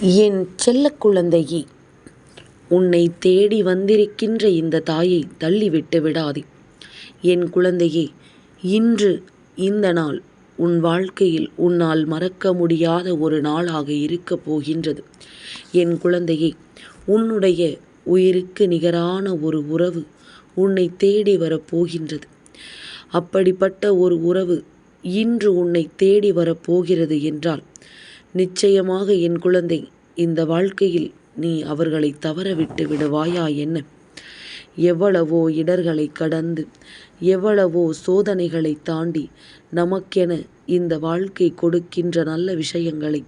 என் செல்ல குழந்தையே உன்னை தேடி வந்திருக்கின்ற இந்த தாயை தள்ளிவிட்டு விடாதே. என் குழந்தையே இன்று இந்த நாள் உன் வாழ்க்கையில் உன்னால் மறக்க முடியாத ஒரு நாளாக இருக்கப் போகின்றது. என் குழந்தையே உன்னுடைய உயிருக்கு நிகரான ஒரு உறவு உன்னை தேடி வரப்போகின்றது அப்படிப்பட்ட ஒரு உறவு இன்று உன்னை தேடி வரப்போகிறது என்றால் நிச்சயமாக என் குழந்தை இந்த வாழ்க்கையில் நீ அவர்களை தவறவிட்டு விடுவாயா என்ன? எவ்வளவோ இடர்களை கடந்து எவ்வளவோ சோதனைகளை தாண்டி நமக்கென இந்த வாழ்க்கை கொடுக்கின்ற நல்ல விஷயங்களை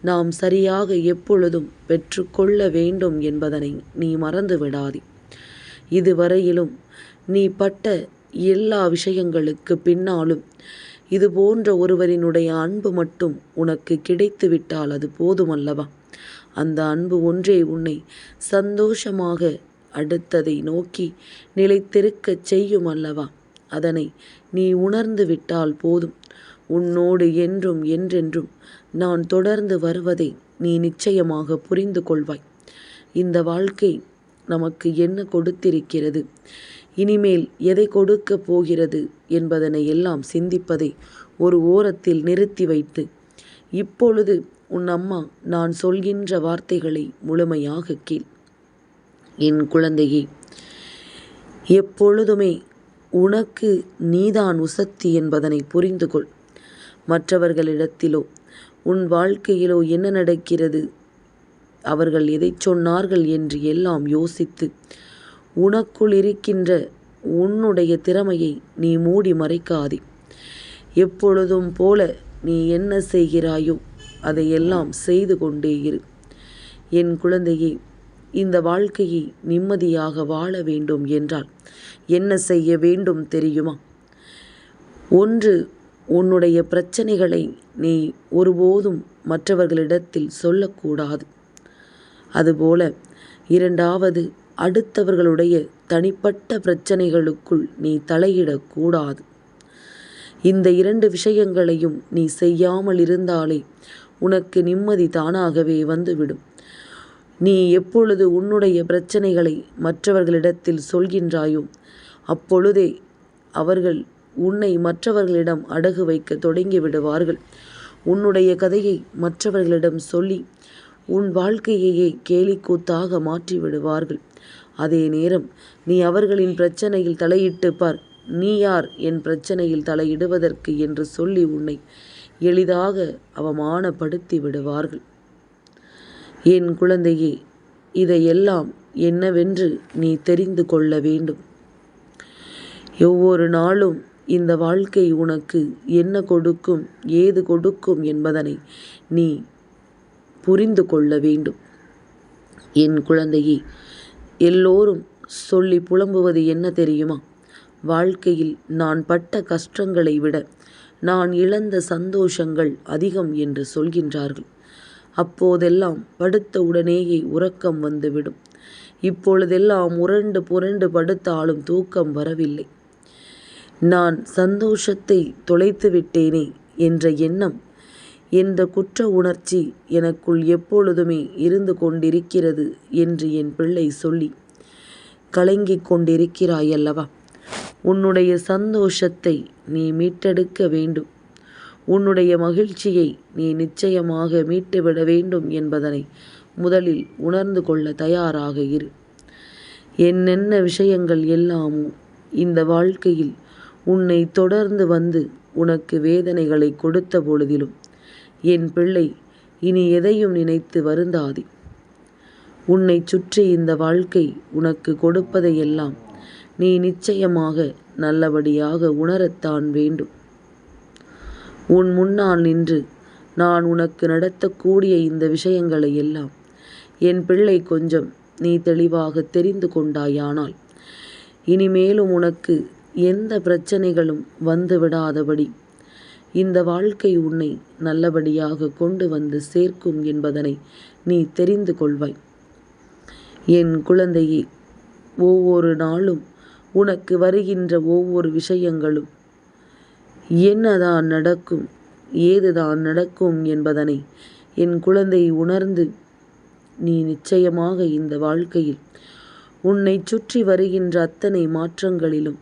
நாம் சரியாக எப்பொழுதும் பெற்றுக்கொள்ள வேண்டும் என்பதனை நீ மறந்து விடாதே. இதுவரையிலும் நீ பட்ட எல்லா விஷயங்களுக்கு பின்னாலும் இது போன்ற ஒருவரினுடைய அன்பு மட்டும் உனக்கு கிடைத்துவிட்டால் அது போதுமல்லவா? அந்த அன்பு ஒன்றே உன்னை சந்தோஷமாக அடுத்ததை நோக்கி நிலைத்திருக்கச் செய்யும் அல்லவா அதனை நீ உணர்ந்து விட்டால் போதும். உன்னோடு என்றும் என்றென்றும் நான் தொடர்ந்து வருவதை நீ நிச்சயமாக புரிந்து கொள்வாய் இந்த வாழ்க்கை நமக்கு என்ன கொடுத்திருக்கிறது? இனிமேல் எதை கொடுக்கப் போகிறது என்பதனை எல்லாம் சிந்திப்பதை ஒரு ஓரத்தில் நிறுத்தி வைத்து இப்பொழுது உன் அம்மா நான் சொல்கின்ற வார்த்தைகளை முழுமையாக கேள். என் குழந்தையே எப்பொழுதுமே உனக்கு நீதான் உசத்தி என்பதனை புரிந்து கொள். மற்றவர்களிடத்திலோ உன் வாழ்க்கையிலோ என்ன நடக்கிறது? அவர்கள் எதை சொன்னார்கள் என்று எல்லாம் யோசித்து உனக்குள் இருக்கின்ற உன்னுடைய திறமையை நீ மூடி மறைக்காதே. எப்பொழுதும் போல நீ என்ன செய்கிறாயோ அதையெல்லாம் செய்து கொண்டே இரு. என் குழந்தையே இந்த வாழ்க்கையை நிம்மதியாக வாழ வேண்டும் என்றால் என்ன செய்ய வேண்டும் தெரியுமா? ஒன்று உன்னுடைய பிரச்சனைகளை நீ ஒருபோதும் மற்றவர்களிடத்தில் சொல்லக்கூடாது. அதுபோல இரண்டாவது அடுத்தவர்களுடைய தனிப்பட்ட பிரச்சனைகளுக்குள் நீ தலையிடக்கூடாது. இந்த இரண்டு விஷயங்களையும் நீ செய்யாமல் இருந்தாலே உனக்கு நிம்மதி தானாகவே வந்துவிடும். நீ எப்பொழுது உன்னுடைய பிரச்சனைகளை மற்றவர்களிடத்தில் சொல்கின்றாயோ அப்பொழுதே அவர்கள் உன்னை மற்றவர்களிடம் அடகு வைக்க தொடங்கி விடுவார்கள். உன்னுடைய கதையை மற்றவர்களிடம் சொல்லி உன் வாழ்க்கையையே கேலிக்கூத்தாக மாற்றி விடுவார்கள். அதே நேரம் நீ அவர்களின் பிரச்சனையில் தலையிட்டு பார். நீ யார் என் பிரச்சனையில் தலையிடுவதற்கு என்று சொல்லி உன்னை எளிதாக அவமானப்படுத்தி விடுவார்கள். என் குழந்தையே இதையெல்லாம் என்னவென்று நீ தெரிந்து கொள்ள வேண்டும். ஒவ்வொரு நாளும் இந்த வாழ்க்கை உனக்கு என்ன கொடுக்கும் ஏது கொடுக்கும் என்பதனை நீ புரிந்து கொள்ள வேண்டும். என் குழந்தையே எல்லோரும் சொல்லி புலம்புவது என்ன தெரியுமா? வாழ்க்கையில் நான் பட்ட கஷ்டங்களை விட நான் இழந்த சந்தோஷங்கள் அதிகம் என்று சொல்கின்றார்கள். அப்போதெல்லாம் படுத்த உடனேயே உறக்கம் வந்துவிடும். இப்பொழுதெல்லாம் உரண்டு புரண்டு படுத்தாலும் தூக்கம் வரவில்லை. நான் சந்தோஷத்தை தொலைத்து விட்டேனே என்ற எண்ணம் இந்த குற்ற உணர்ச்சி எனக்குள் எப்பொழுதுமே இருந்து கொண்டிருக்கிறது என்று என் பிள்ளை சொல்லி கலங்கிக் கொண்டிருக்கிறாயல்லவா? உன்னுடைய சந்தோஷத்தை நீ மீட்டெடுக்க வேண்டும். உன்னுடைய மகிழ்ச்சியை நீ நிச்சயமாக மீட்டுவிட வேண்டும் என்பதனை முதலில் உணர்ந்து கொள்ள தயாராக இரு. என்னென்ன விஷயங்கள் எல்லாமும் இந்த வாழ்க்கையில் உன்னை தொடர்ந்து வந்து உனக்கு வேதனைகளை கொடுத்த பொழுதிலும் என் பிள்ளை இனி எதையும் நினைத்து வருந்தாதி. உன்னை சுற்றி இந்த வாழ்க்கை உனக்கு கொடுப்பதையெல்லாம் நீ நிச்சயமாக நல்லபடியாக உணரத்தான் வேண்டும். உன் முன்னால் நின்று நான் உனக்கு நடத்தக்கூடிய இந்த விஷயங்களை எல்லாம் என் பிள்ளை கொஞ்சம் நீ தெளிவாக தெரிந்து கொண்டாயானால் இனிமேலும் உனக்கு எந்த பிரச்சனைகளும் வந்துவிடாதபடி இந்த வாழ்க்கை உன்னை நல்லபடியாக கொண்டு வந்து சேர்க்கும் என்பதனை நீ தெரிந்து கொள்வாய். என் குழந்தையே ஒவ்வொரு நாளும் உனக்கு வருகின்ற ஒவ்வொரு விஷயங்களும் என்னதான் நடக்கும் ஏதுதான் நடக்கும் என்பதனை என் குழந்தை உணர்ந்து நீ நிச்சயமாக இந்த வாழ்க்கையில் உன்னைச் சுற்றி வருகின்ற அத்தனை மாற்றங்களிலும்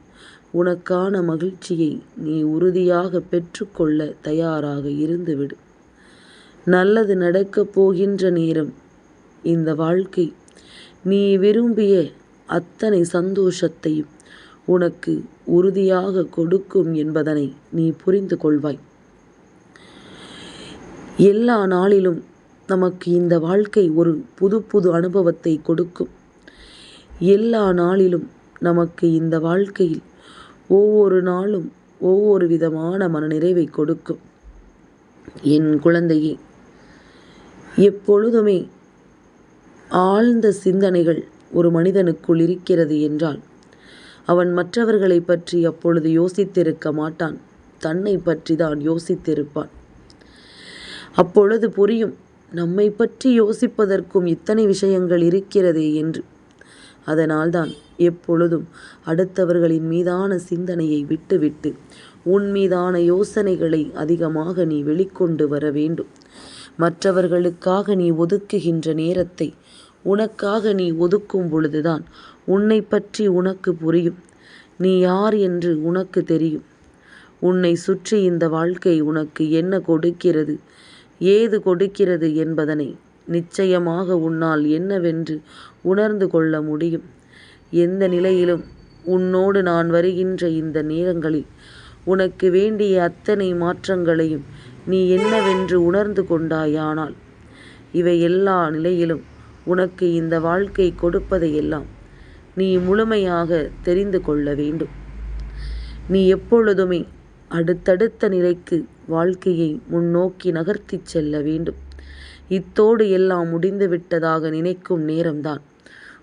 உனக்கான மகிழ்ச்சியை நீ உறுதியாக பெற்றுக்கொள்ள தயாராக இருந்துவிடு. நல்லது நடக்கப் போகின்ற நேரம் இந்த வாழ்க்கை. நீ விரும்பிய அத்தனை சந்தோஷத்தையும் உனக்கு உறுதியாக கொடுக்கும் என்பதனை நீ புரிந்து கொள்வாய். எல்லா நாளிலும் நமக்கு இந்த வாழ்க்கை ஒரு புது புது அனுபவத்தை கொடுக்கும். எல்லா நாளிலும் நமக்கு இந்த வாழ்க்கையில் ஒவ்வொரு நாளும் ஒவ்வொரு விதமான மனநிறைவை கொடுக்கும். என் குழந்தையே எப்பொழுதுமே ஆழ்ந்த சிந்தனைகள் ஒரு மனிதனுக்குள் இருக்கிறது என்றால் அவன் மற்றவர்களை பற்றி அப்பொழுது யோசித்திருக்க மாட்டான். தன்னை பற்றி தான் யோசித்திருப்பான். அப்பொழுது புரியும் நம்மை பற்றி யோசிப்பதற்கும் இத்தனை விஷயங்கள் இருக்கிறதே என்று. அதனால்தான் எப்பொழுதும் அடுத்தவர்களின் மீதான சிந்தனையை விட்டுவிட்டு உன் மீதான யோசனைகளை அதிகமாக நீ வெளிக்கொண்டு வர வேண்டும். மற்றவர்களுக்காக நீ ஒதுக்குகின்ற நேரத்தை உனக்காக நீ ஒதுக்கும் பொழுதுதான் உன்னை பற்றி உனக்கு புரியும். நீ யார் என்று உனக்கு தெரியும். உன்னை சுற்றி இந்த வாழ்க்கை உனக்கு என்ன கொடுக்கிறது ஏது கொடுக்கிறது என்பதனை நிச்சயமாக உன்னால் என்னவென்று உணர்ந்து கொள்ள முடியும். எந்த நிலையிலும் உன்னோடு நான் வருகின்ற இந்த நேரங்களில் உனக்கு வேண்டிய அத்தனை மாற்றங்களையும் நீ என்னவென்று உணர்ந்து கொண்டாயானால் இவை எல்லா நிலையிலும் உனக்கு இந்த வாழ்க்கை கொடுப்பதையெல்லாம் நீ முழுமையாக தெரிந்து கொள்ள வேண்டும். நீ எப்பொழுதுமே அடுத்தடுத்த நிலைக்கு வாழ்க்கையை முன்னோக்கி நகர்த்திச் செல்ல வேண்டும். இத்தோடு எல்லாம் முடிந்துவிட்டதாக நினைக்கும் நேரம்தான்.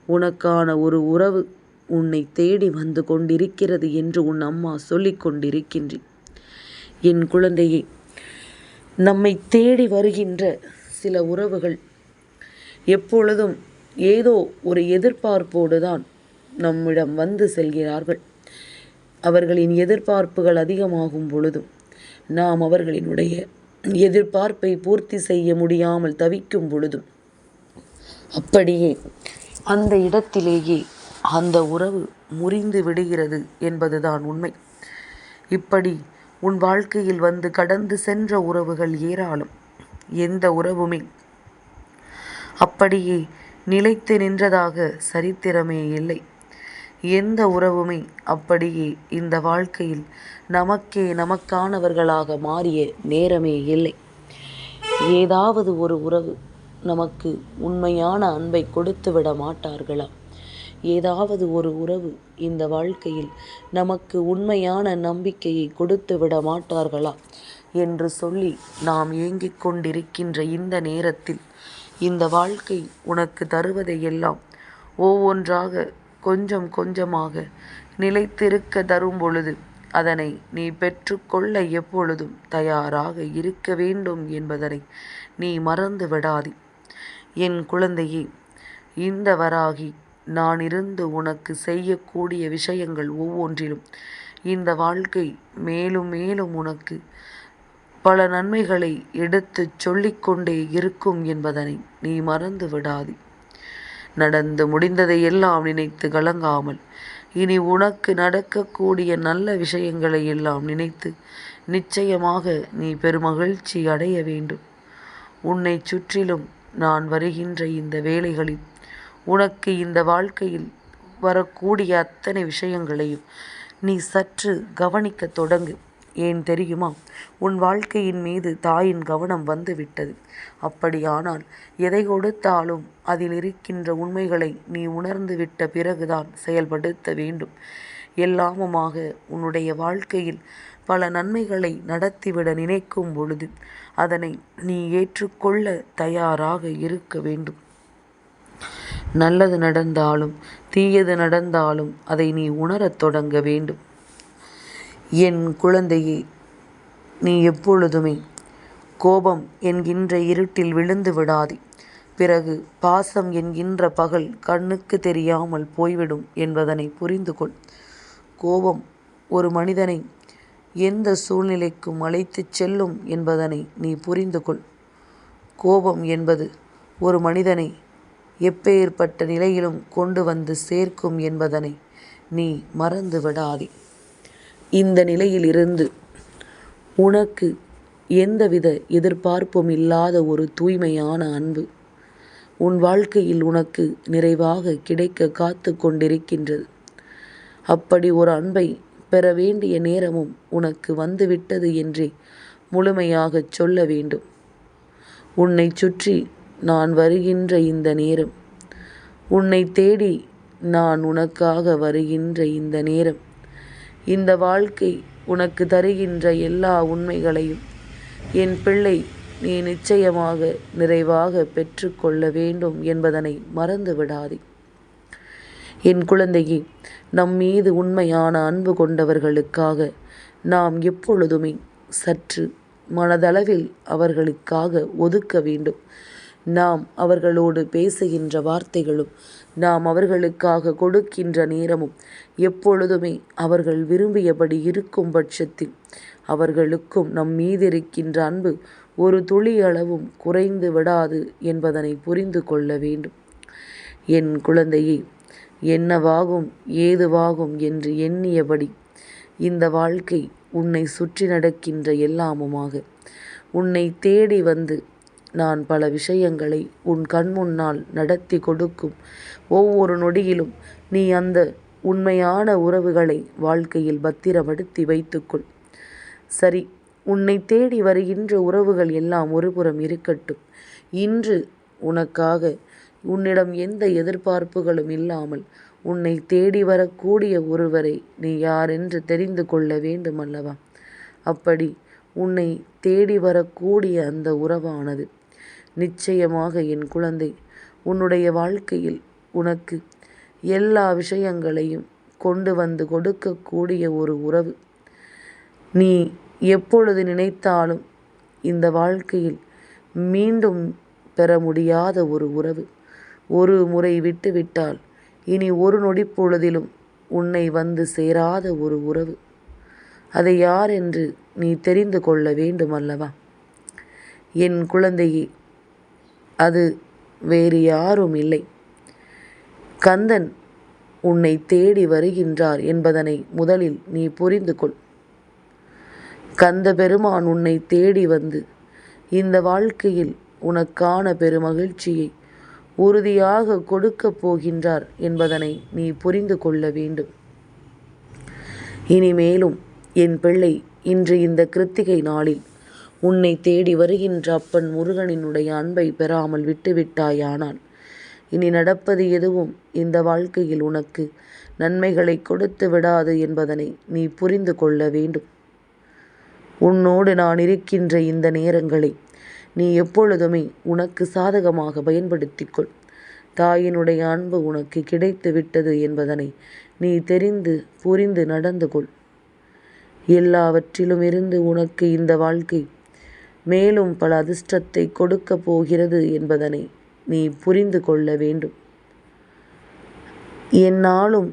உனக்கான ஒரு உறவு உன்னை தேடி வந்து கொண்டிருக்கிறது என்று உன் அம்மா சொல்லிக் கொண்டிருக்கின்றேன். என் குழந்தையை நம்மை தேடி வருகின்ற சில உறவுகள் எப்பொழுதும் ஏதோ ஒரு எதிர்பார்ப்போடு தான் நம்மிடம் வந்து செல்கிறார்கள். அவர்களின் எதிர்பார்ப்புகள் அதிகமாகும் பொழுதும் நாம் அவர்களினுடைய எதிர்பார்ப்பை பூர்த்தி செய்ய முடியாமல் தவிக்கும் பொழுதும் அப்படியே அந்த இடத்திலேயே அந்த உறவு முறிந்து விடுகிறது என்பதுதான் உண்மை. இப்படி உன் வாழ்க்கையில் வந்து கடந்து சென்ற உறவுகள் ஏராளம். எந்த உறவுமே அப்படியே நிலைத்து நின்றதாக சரித்திரமே இல்லை. எந்த உறவுமே அப்படியே இந்த வாழ்க்கையில் நமக்கே நமக்கானவர்களாக மாறிய நேரமே இல்லை. ஏதாவது ஒரு உறவு நமக்கு உண்மையான அன்பை கொடுத்து விட மாட்டார்களா? ஏதாவது ஒரு உறவு இந்த வாழ்க்கையில் நமக்கு உண்மையான நம்பிக்கையை கொடுத்து விட மாட்டார்களா? என்று சொல்லி நாம் ஏங்கிக் கொண்டிருக்கின்ற இந்த நேரத்தில் இந்த வாழ்க்கை உனக்கு தருவதையெல்லாம் ஒவ்வொன்றாக கொஞ்சம் கொஞ்சமாக நிலைத்திருக்க தரும் பொழுது அதனை நீ பெற்றுக்கொள்ள எப்பொழுதும் தயாராக இருக்க வேண்டும் என்பதனை நீ மறந்து விடாதே. என் குழந்தையே இந்த வராகி நான் இருந்து உனக்கு செய்யக்கூடிய விஷயங்கள் ஒவ்வொன்றிலும் இந்த வாழ்க்கை மேலும் மேலும் உனக்கு பல நன்மைகளை எடுத்துச் சொல்லிக்கொண்டே இருக்கும் என்பதனை நீ மறந்து விடாதே. நடந்து முடிந்ததை எல்லாம் நினைத்து கலங்காமல் இனி உனக்கு நடக்கக்கூடிய நல்ல விஷயங்களை எல்லாம் நினைத்து நிச்சயமாக நீ பெருமகிழ்ச்சி அடைய வேண்டும். உன்னை சுற்றிலும் நான் வருகின்ற இந்த வேலைகளில் உனக்கு இந்த வாழ்க்கையில் வரக்கூடிய அத்தனை விஷயங்களையும் நீ சற்று கவனிக்க தொடங்கு. ஏன் தெரியுமா? உன் வாழ்க்கையின் மீது தாயின் கவனம் வந்துவிட்டது அப்படியானால் எதை கொடுத்தாலும் அதில் இருக்கின்ற உண்மைகளை நீ உணர்ந்து விட்ட பிறகுதான் செயல்படுத்த வேண்டும். எல்லாமுமாக உன்னுடைய வாழ்க்கையில் பல நன்மைகளை நடத்திவிட நினைக்கும் பொழுது அதனை நீ ஏற்றுக்கொள்ள தயாராக இருக்க வேண்டும். நல்லது நடந்தாலும் தீயது நடந்தாலும் அதை நீ உணரத் தொடங்க வேண்டும். என் குழந்தையே நீ எப்பொழுதுமே கோபம் என்கின்ற இருட்டில் விழுந்து விடாதே. பிறகு பாசம் என்கின்ற பகல் கண்ணுக்கு தெரியாமல் போய்விடும் என்பதனை புரிந்து கொள். கோபம் ஒரு மனிதனை எந்த சூழ்நிலைக்கும் அழைத்துச் செல்லும் என்பதனை நீ புரிந்து கொள். கோபம் என்பது ஒரு மனிதனை எப்பேற்பட்ட நிலையிலும் கொண்டு வந்து சேர்க்கும் என்பதனை நீ மறந்து விடாதே. இந்த நிலையிலிருந்து உனக்கு எந்தவித எதிர்பார்ப்பும் இல்லாத ஒரு தூய்மையான அன்பு உன் வாழ்க்கையில் உனக்கு நிறைவாக கிடைக்க காத்து கொண்டிருக்கின்றது. அப்படி ஒரு அன்பை பெற வேண்டிய நேரமும் உனக்கு வந்துவிட்டது என்றே முழுமையாகச் சொல்ல வேண்டும். உன்னை சுற்றி நான் வருகின்ற இந்த நேரம் உன்னை தேடி நான் உனக்காக வருகின்ற இந்த நேரம் இந்த வாழ்க்கை உனக்கு தருகின்ற எல்லா உண்மைகளையும் என் பிள்ளை நீ நிச்சயமாக நிறைவாக பெற்றுக்கொள்ள வேண்டும் என்பதனை மறந்து விடாதே என் குழந்தையே நம் மீது உண்மையான அன்பு கொண்டவர்களுக்காக நாம் எப்பொழுதுமே சற்று மனதளவில் அவர்களுக்காக ஒதுக்க வேண்டும். நாம் அவர்களோடு பேசுகின்ற வார்த்தைகளும் நாம் அவர்களுக்காக கொடுக்கின்ற நேரமும் எப்பொழுதுமே அவர்கள் விரும்பியபடி இருக்கும் பட்சத்தில் அவர்களுக்கும் நம் மீதிருக்கின்ற அன்பு ஒரு துளி அளவும் குறைந்து விடாது என்பதனை புரிந்து கொள்ள வேண்டும். என் குழந்தையை என்னவாகும் ஏதுவாகும் என்று எண்ணியபடி இந்த வாழ்க்கை உன்னை சுற்றி நடக்கின்ற எல்லாமுமாக உன்னை தேடி வந்து நான் பல விஷயங்களை உன் கண் முன்னால் நடத்தி கொடுக்கும். ஒவ்வொரு நொடியிலும் நீ அந்த உண்மையான உறவுகளை வாழ்க்கையில் பத்திரப்படுத்தி வைத்துக்கொள். சரி உன்னை தேடி வருகின்ற உறவுகள் எல்லாம் ஒருபுறம் இருக்கட்டும். இன்று உனக்காக உன்னிடம் எந்த எதிர்பார்ப்புகளும் இல்லாமல் உன்னை தேடி வரக்கூடிய ஒருவரை நீ யாரென்று தெரிந்து கொள்ள வேண்டும் அல்லவா அப்படி உன்னை தேடி வரக்கூடிய அந்த உறவானது நிச்சயமாக என் குழந்தை உன்னுடைய வாழ்க்கையில் உனக்கு எல்லா விஷயங்களையும் கொண்டு வந்து கொடுக்கக்கூடிய ஒரு உறவு. நீ எப்பொழுது நினைத்தாலும் இந்த வாழ்க்கையில் மீண்டும் பெற முடியாத ஒரு உறவு. ஒரு முறை விட்டுவிட்டால் இனி ஒரு நொடி பொழுதிலும் உன்னை வந்து சேராத ஒரு உறவு. அதை யார் என்று நீ தெரிந்து கொள்ள வேண்டும் அல்லவா? என் குழந்தையே அது வேறு யாரும் இல்லை. கந்தன் உன்னை தேடி வருகின்றார் என்பதனை முதலில் நீ புரிந்து கொள். கந்த பெருமான் உன்னை தேடி வந்து இந்த வாழ்க்கையில் உனக்கான பெருமகிழ்ச்சியை உறுதியாக கொடுக்கப் போகின்றார் என்பதனை நீ புரிந்து கொள்ள வேண்டும். இனிமேலும் என் பிள்ளை இன்று இந்த கிருத்திகை நாளில் உன்னை தேடி வருகின்ற அப்பன் முருகனினுடைய அன்பை பெறாமல் விட்டுவிட்டாயானால் இனி நடப்பது எதுவும் இந்த வாழ்க்கையில் உனக்கு நன்மைகளை கொடுத்து விடாது என்பதனை நீ புரிந்து கொள்ள வேண்டும். உன்னோடு நான் இருக்கின்ற இந்த நேரங்களை நீ எப்பொழுதுமே உனக்கு சாதகமாக பயன்படுத்திக்கொள். தாயினுடைய அன்பு உனக்கு கிடைத்து விட்டது என்பதனை நீ தெரிந்து புரிந்து நடந்து கொள். எல்லாவற்றிலும் இருந்து உனக்கு இந்த வாழ்க்கை மேலும் பல அதிர்ஷ்டத்தை கொடுக்கப் போகிறது என்பதனை நீ புரிந்து கொள்ள வேண்டும். என்னாலும்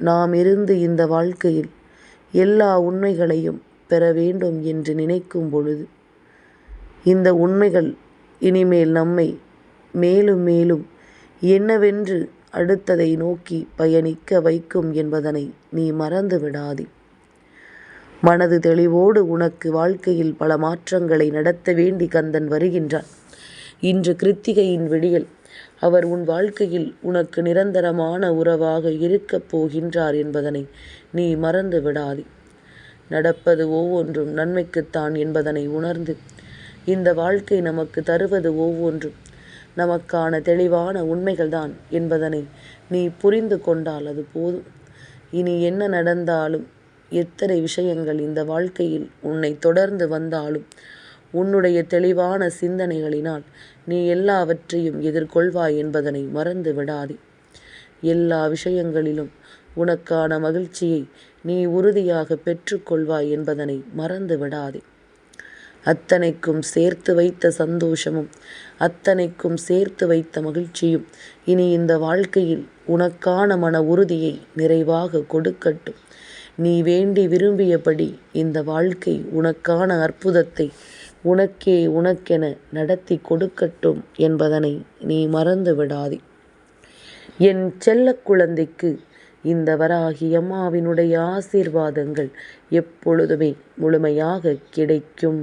நாம் இருந்து இந்த வாழ்க்கையில் எல்லா உண்மைகளையும் பெற வேண்டும் என்று நினைக்கும் பொழுது இந்த உண்மைகள் இனிமேல் நம்மை மேலும் மேலும் என்னவென்று அடுத்ததை நோக்கி பயணிக்க வைக்கும் என்பதனை நீ மறந்து விடாதே மனது தெளிவோடு உனக்கு வாழ்க்கையில் பல மாற்றங்களை நடத்த வேண்டி கந்தன் வருகின்றான். இன்று கிருத்திகையின் விடியல். அவர் உன் வாழ்க்கையில் உனக்கு நிரந்தரமான உறவாக இருக்கப் போகின்றார் என்பதனை நீ மறந்து விடாதே. நடப்பது ஒவ்வொன்றும் நன்மைக்குத்தான் என்பதனை உணர்ந்து இந்த வாழ்க்கை நமக்கு தருவது ஒவ்வொன்றும் நமக்கான தெளிவான உண்மைகள்தான் என்பதனை நீ புரிந்து கொண்டால் அது போதும். இனி என்ன நடந்தாலும் எத்தனை விஷயங்கள் இந்த வாழ்க்கையில் உன்னை தொடர்ந்து வந்தாலும் உன்னுடைய தெளிவான சிந்தனைகளினால் நீ எல்லாவற்றையும் எதிர்கொள்வாய் என்பதனை மறந்து விடாதே. எல்லா விஷயங்களிலும் உனக்கான மகிழ்ச்சியை நீ உறுதியாக பெற்றுக்கொள்வாய் என்பதனை மறந்து விடாதே. அத்தனைக்கும் சேர்த்து வைத்த சந்தோஷமும் அத்தனைக்கும் சேர்த்து வைத்த மகிழ்ச்சியும் இனி இந்த வாழ்க்கையில் உனக்கான மன உறுதியை நிறைவாக கொடுக்கட்டும். நீ வேண்டி விரும்பியபடி இந்த வாழ்க்கை உனக்கான அற்புதத்தை உனக்கே உனக்கென நடத்தி கொடுக்கட்டும் என்பதனை நீ மறந்து விடாதே. என் செல்லக் குழந்தைக்கு இந்த வராகி அம்மாவினுடைய ஆசீர்வாதங்கள் எப்பொழுதுமே முழுமையாக கிடைக்கும்.